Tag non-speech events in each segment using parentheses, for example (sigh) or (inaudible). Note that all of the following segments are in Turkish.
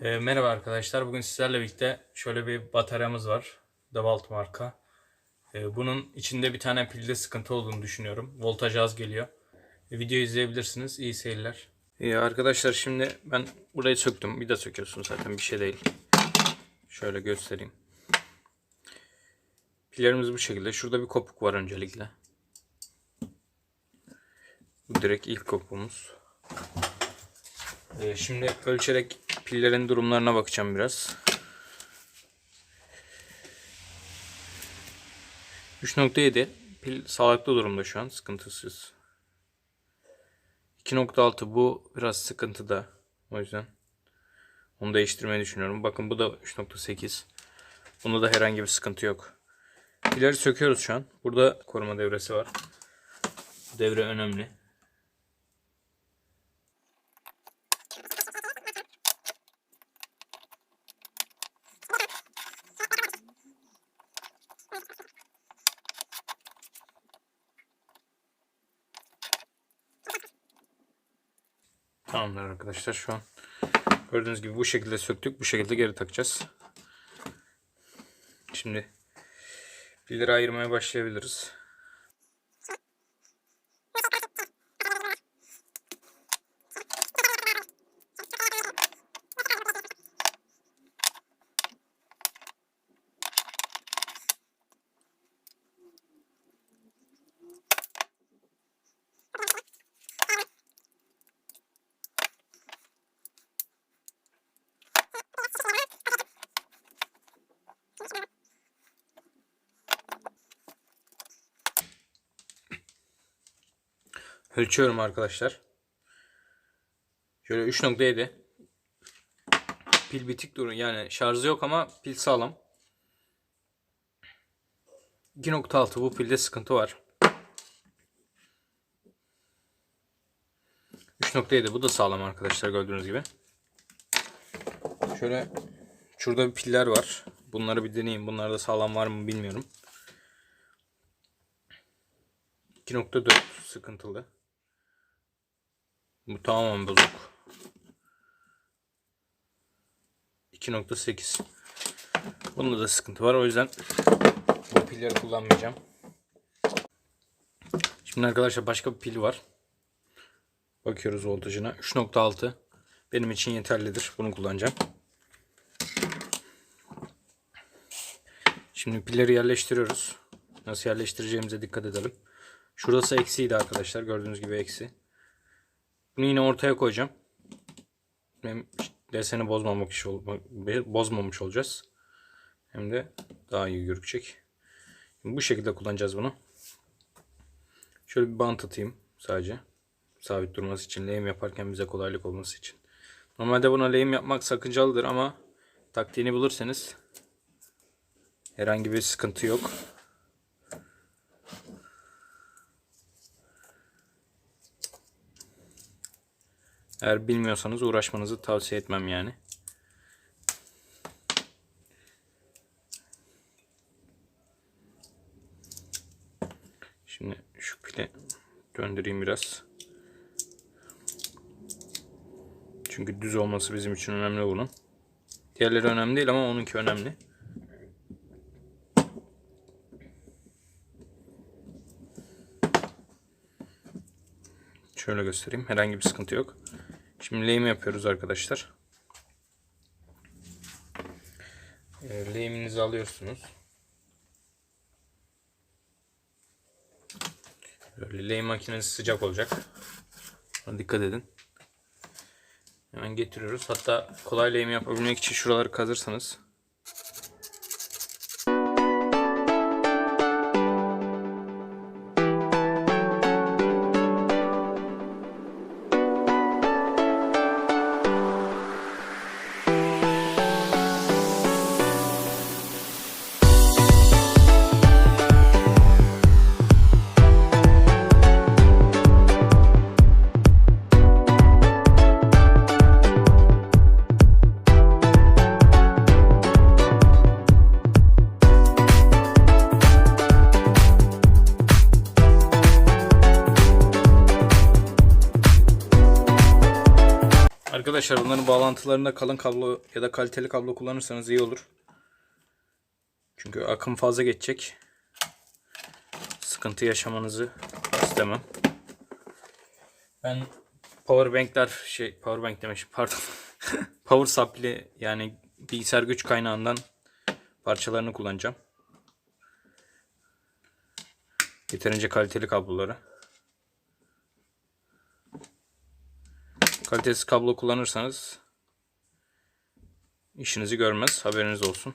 E, merhaba arkadaşlar. Bugün sizlerle birlikte şöyle bir bataryamız var. DeWalt marka. E, bunun içinde bir tane pilde sıkıntı olduğunu düşünüyorum. Voltaj az geliyor. E, videoyu izleyebilirsiniz. İyi seyirler. İyi arkadaşlar şimdi ben burayı söktüm. Bir de söküyorsun zaten bir şey değil. Şöyle göstereyim. Pillerimiz bu şekilde. Şurada bir kopuk var öncelikle. Bu direkt ilk kopuğumuz. Ee, şimdi ölçerek pillerin durumlarına bakacağım biraz. 3.7 pil sağlıklı durumda şu an sıkıntısız. 2.6 bu biraz sıkıntıda. O yüzden onu değiştirmeyi düşünüyorum. Bakın bu da 3.8. Bunda da herhangi bir sıkıntı yok. Pilleri söküyoruz şu an. Burada koruma devresi var. Devre önemli. Tamamdır arkadaşlar şu an gördüğünüz gibi bu şekilde söktük. Bu şekilde geri takacağız. Şimdi pilleri ayırmaya başlayabiliriz. Ölçüyorum arkadaşlar. Şöyle 3.7. Pil bitik durun yani şarjı yok ama pil sağlam. 2.6 bu pilde sıkıntı var. 3.7 bu da sağlam arkadaşlar gördüğünüz gibi. Şöyle şurada bir piller var. Bunları bir deneyeyim. Bunlar da sağlam var mı bilmiyorum. 2.4 sıkıntılı. Bu tamamen bozuk. 2.8 Bunda da sıkıntı var. O yüzden bu pilleri kullanmayacağım. Şimdi arkadaşlar başka bir pil var. Bakıyoruz voltajına. 3.6 benim için yeterlidir. Bunu kullanacağım. Şimdi pilleri yerleştiriyoruz. Nasıl yerleştireceğimize dikkat edelim. Şurası eksiydi arkadaşlar. Gördüğünüz gibi eksi. Bunu yine ortaya koyacağım. Hem deseni bozmamak iş ol, bozmamış olacağız. Hem de daha iyi gözükecek. bu şekilde kullanacağız bunu. Şöyle bir bant atayım sadece. Sabit durması için, lehim yaparken bize kolaylık olması için. Normalde buna lehim yapmak sakıncalıdır ama taktiğini bulursanız herhangi bir sıkıntı yok. Eğer bilmiyorsanız uğraşmanızı tavsiye etmem yani. Şimdi şu pili döndüreyim biraz. Çünkü düz olması bizim için önemli bunun. Diğerleri önemli değil ama onunki önemli. Şöyle göstereyim. Herhangi bir sıkıntı yok. Şimdi lehim yapıyoruz arkadaşlar. E, lehiminizi alıyorsunuz. Böyle lehim makinesi sıcak olacak. Dikkat edin. Hemen getiriyoruz. Hatta kolay lehim yapabilmek için şuraları kazırsanız arkadaşlar bunların bağlantılarında kalın kablo ya da kaliteli kablo kullanırsanız iyi olur. Çünkü akım fazla geçecek. Sıkıntı yaşamanızı istemem. Ben power bankler şey power bank demişim pardon. (laughs) power supply yani bilgisayar güç kaynağından parçalarını kullanacağım. Yeterince kaliteli kabloları. Kalitesiz kablo kullanırsanız işinizi görmez. Haberiniz olsun.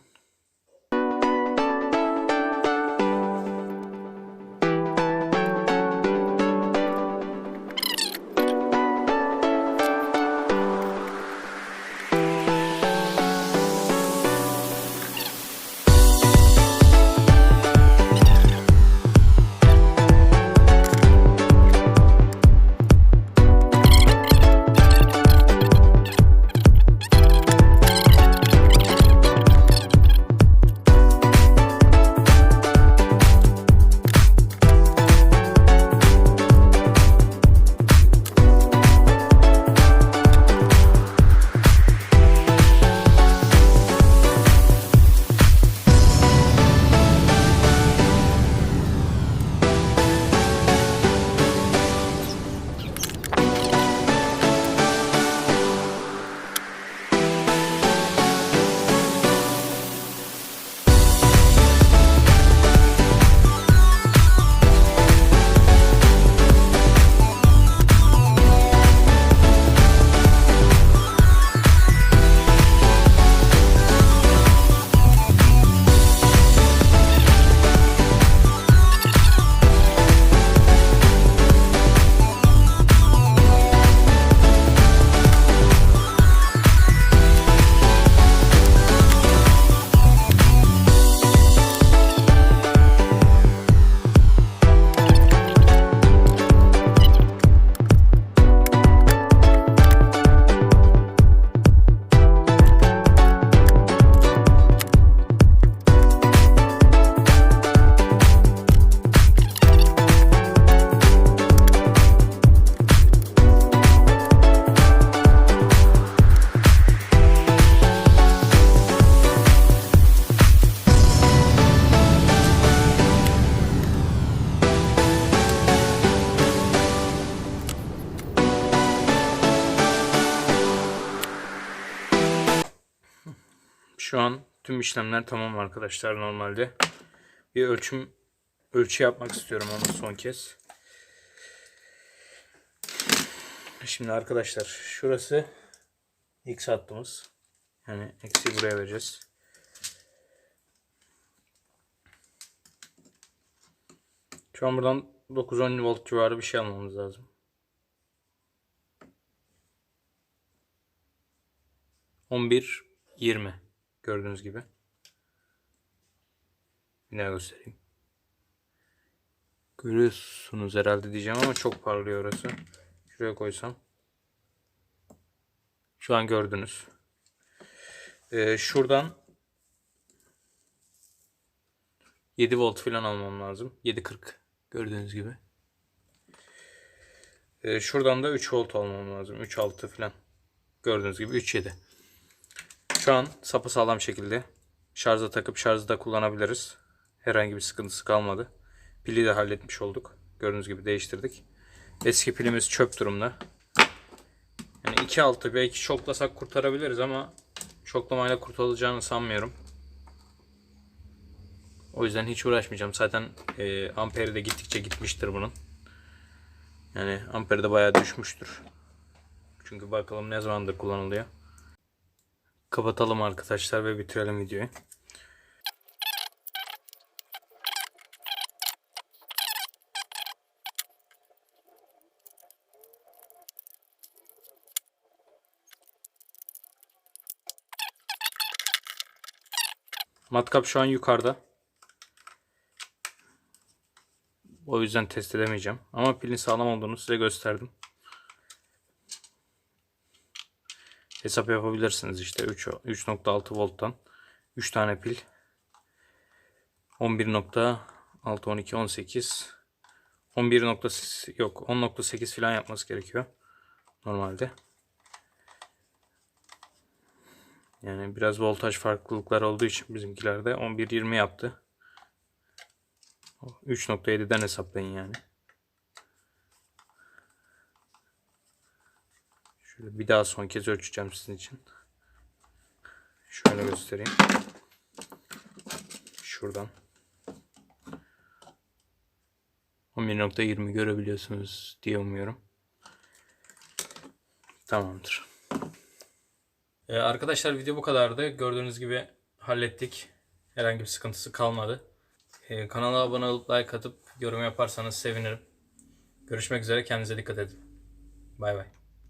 Şu an tüm işlemler tamam arkadaşlar normalde. Bir ölçüm ölçü yapmak istiyorum onu son kez. Şimdi arkadaşlar şurası X hattımız. Yani eksi buraya vereceğiz. Şu an buradan 9-10 volt civarı bir şey almamız lazım. On bir yirmi gördüğünüz gibi. Bir daha göstereyim. Görüyorsunuz herhalde diyeceğim ama çok parlıyor orası. Şuraya koysam. Şu an gördünüz. Ee, şuradan 7 volt falan almam lazım. 7.40 gördüğünüz gibi. Ee, şuradan da 3 volt almam lazım. 3.6 falan. Gördüğünüz gibi 3.7. Şu an sapasağlam şekilde şarja takıp şarjda kullanabiliriz. Herhangi bir sıkıntısı kalmadı. Pili de halletmiş olduk. Gördüğünüz gibi değiştirdik. Eski pilimiz çöp durumda. Yani 2.6 belki şoklasak kurtarabiliriz ama şoklamayla kurtulacağını sanmıyorum. O yüzden hiç uğraşmayacağım. Zaten e, amperi de gittikçe gitmiştir bunun. Yani amperi de bayağı düşmüştür. Çünkü bakalım ne zamandır kullanılıyor. Kapatalım arkadaşlar ve bitirelim videoyu. Matkap şu an yukarıda. O yüzden test edemeyeceğim. Ama pilin sağlam olduğunu size gösterdim. Hesap yapabilirsiniz işte 3 3.6 volttan 3 tane pil 11.6 12 18 11. yok 10.8 falan yapması gerekiyor normalde. Yani biraz voltaj farklılıklar olduğu için bizimkilerde 11-20 yaptı. 3.7'den hesaplayın yani. Şöyle bir daha son kez ölçeceğim sizin için. Şöyle göstereyim. Şuradan. 11.20 görebiliyorsunuz diye umuyorum. Tamamdır. Ee, arkadaşlar video bu kadardı. Gördüğünüz gibi hallettik. Herhangi bir sıkıntısı kalmadı. Ee, kanala abone olup like atıp yorum yaparsanız sevinirim. Görüşmek üzere. Kendinize dikkat edin. Bay bay.